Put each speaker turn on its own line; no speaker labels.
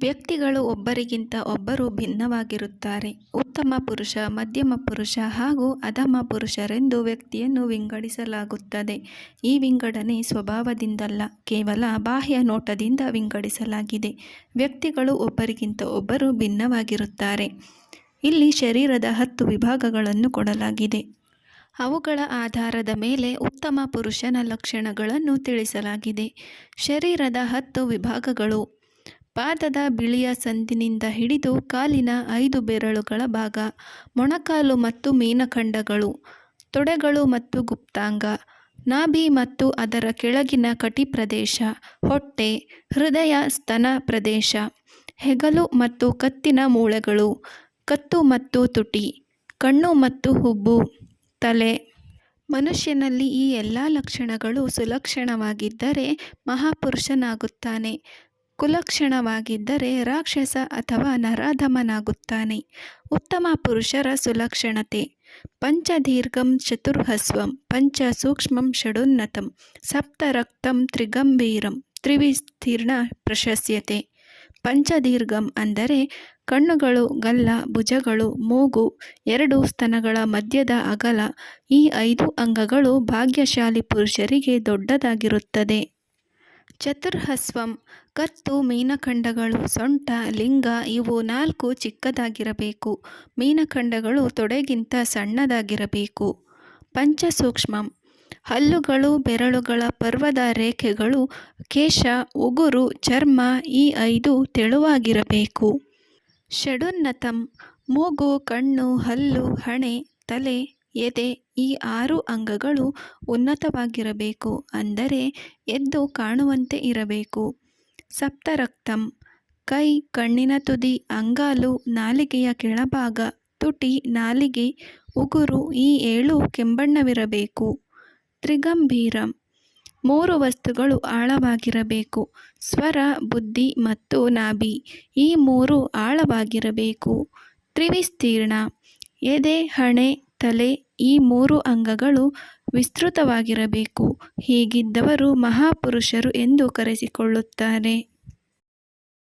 ವ್ಯಕ್ತಿಗಳು ಒಬ್ಬರಿಗಿಂತ ಒಬ್ಬರು ಭಿನ್ನವಾಗಿರುತ್ತಾರೆ. ಉತ್ತಮ ಪುರುಷ, ಮಧ್ಯಮ ಪುರುಷ ಹಾಗೂ ಅಧಮ ಪುರುಷರೆಂದು ವ್ಯಕ್ತಿಯನ್ನು ವಿಂಗಡಿಸಲಾಗುತ್ತದೆ. ಈ ವಿಂಗಡಣೆ ಸ್ವಭಾವದಿಂದಲ್ಲ, ಕೇವಲ ಬಾಹ್ಯ ನೋಟದಿಂದ ವಿಂಗಡಿಸಲಾಗಿದೆ. ವ್ಯಕ್ತಿಗಳು ಒಬ್ಬರಿಗಿಂತ ಒಬ್ಬರು ಭಿನ್ನವಾಗಿರುತ್ತಾರೆ. ಇಲ್ಲಿ ಶರೀರದ ಹತ್ತು ವಿಭಾಗಗಳನ್ನು ಕೊಡಲಾಗಿದೆ. ಅವುಗಳ ಆಧಾರದ ಮೇಲೆ ಉತ್ತಮ ಪುರುಷನ ಲಕ್ಷಣಗಳನ್ನು ತಿಳಿಸಲಾಗಿದೆ. ಶರೀರದ ಹತ್ತು ವಿಭಾಗಗಳು ಪಾದದ ಬಿಳಿಯ ಸಂದಿನಿಂದ ಹಿಡಿದು ಕಾಲಿನ ಐದು ಬೆರಳುಗಳ ಭಾಗ, ಮೊಣಕಾಲು ಮತ್ತು ಮೀನಖಂಡಗಳು, ತೊಡೆಗಳು ಮತ್ತು ಗುಪ್ತಾಂಗ, ನಾಭಿ ಮತ್ತು ಅದರ ಕೆಳಗಿನ ಕಟಿ ಪ್ರದೇಶ ಹೊಟ್ಟೆ, ಹೃದಯ, ಸ್ತನ ಪ್ರದೇಶ, ಹೆಗಲು ಮತ್ತು ಕತ್ತಿನ ಮೂಳೆಗಳು, ಕತ್ತು ಮತ್ತು ತುಟಿ, ಕಣ್ಣು ಮತ್ತು ಹುಬ್ಬು, ತಲೆ. ಮನುಷ್ಯನಲ್ಲಿ ಈ ಎಲ್ಲ ಲಕ್ಷಣಗಳು ಸುಲಕ್ಷಣವಾಗಿದ್ದರೆ ಮಹಾಪುರುಷನಾಗುತ್ತಾನೆ. ಕುಲಕ್ಷಣವಾಗಿದ್ದರೆ ರಾಕ್ಷಸ ಅಥವಾ ನರಾಧಮನಾಗುತ್ತಾನೆ. ಉತ್ತಮ ಪುರುಷರ ಸುಲಕ್ಷಣತೆ ಪಂಚದೀರ್ಘಂ ಚತುರ್ಹಸ್ವಂ ಪಂಚ ಸೂಕ್ಷ್ಮಂ ಷಡುನ್ನತಂ ಸಪ್ತರಕ್ತಂ ತ್ರಿಗಂಭೀರಂ ತ್ರಿವಿಸ್ತೀರ್ಣ ಪ್ರಶಸ್ಯತೆ ಪಂಚದೀರ್ಘಂ ಅಂದರೆ ಕಣ್ಣುಗಳು, ಗಲ್ಲ, ಭುಜಗಳು, ಮೂಗು, ಎರಡು ಸ್ತನಗಳ ಮಧ್ಯದ ಅಗಲ ಈ ಐದು ಅಂಗಗಳು ಭಾಗ್ಯಶಾಲಿ ಪುರುಷರಿಗೆ ದೊಡ್ಡದಾಗಿರುತ್ತದೆ. ಚತುರ್ಹ್ರಸ್ವಂ ಕತ್ತು, ಮೀನಖಂಡಗಳು, ಸೊಂಟ, ಲಿಂಗ ಇವು ನಾಲ್ಕು ಚಿಕ್ಕದಾಗಿರಬೇಕು. ಮೀನಖಂಡಗಳು ತೊಡೆಗಿಂತ ಸಣ್ಣದಾಗಿರಬೇಕು. ಪಂಚಸೂಕ್ಷ್ಮಂ ಹಲ್ಲುಗಳು, ಬೆರಳುಗಳ ಪರ್ವದ ರೇಖೆಗಳು, ಕೇಶ, ಉಗುರು, ಚರ್ಮ ಈ ಐದು ತೆಳುವಾಗಿರಬೇಕು. ಷಡುನ್ನತಂ ಮೂಗು, ಕಣ್ಣು, ಹಲ್ಲು, ಹಣೆ, ತಲೆ, ಎದೆ ಈ ಆರು ಅಂಗಗಳು ಉನ್ನತವಾಗಿರಬೇಕು ಅಂದರೆ ಎದ್ದು ಕಾಣುವಂತೆ ಇರಬೇಕು. ಸಪ್ತರಕ್ತಂ ಕೈ, ಕಣ್ಣಿನ ತುದಿ, ಅಂಗಾಲು, ನಾಲಿಗೆಯ ಕೆಳಭಾಗ, ತುಟಿ, ನಾಲಿಗೆ, ಉಗುರು ಈ ಏಳು ಕೆಂಬಣ್ಣವಿರಬೇಕು. ತ್ರಿಗಂಭೀರಂ ಮೂರು ವಸ್ತುಗಳು ಆಳವಾಗಿರಬೇಕು. ಸ್ವರ, ಬುದ್ಧಿ ಮತ್ತು ನಾಭಿ ಈ ಮೂರು ಆಳವಾಗಿರಬೇಕು. ತ್ರಿವಿಸ್ತೀರ್ಣ ಎದೆ, ಹಣೆ, ತಲೆ ಈ ಮೂರು ಅಂಗಗಳು ವಿಸ್ತೃತವಾಗಿರಬೇಕು. ಹೀಗಿದ್ದವರು ಮಹಾಪುರುಷರು ಎಂದು ಕರೆಸಿಕೊಳ್ಳುತ್ತಾರೆ.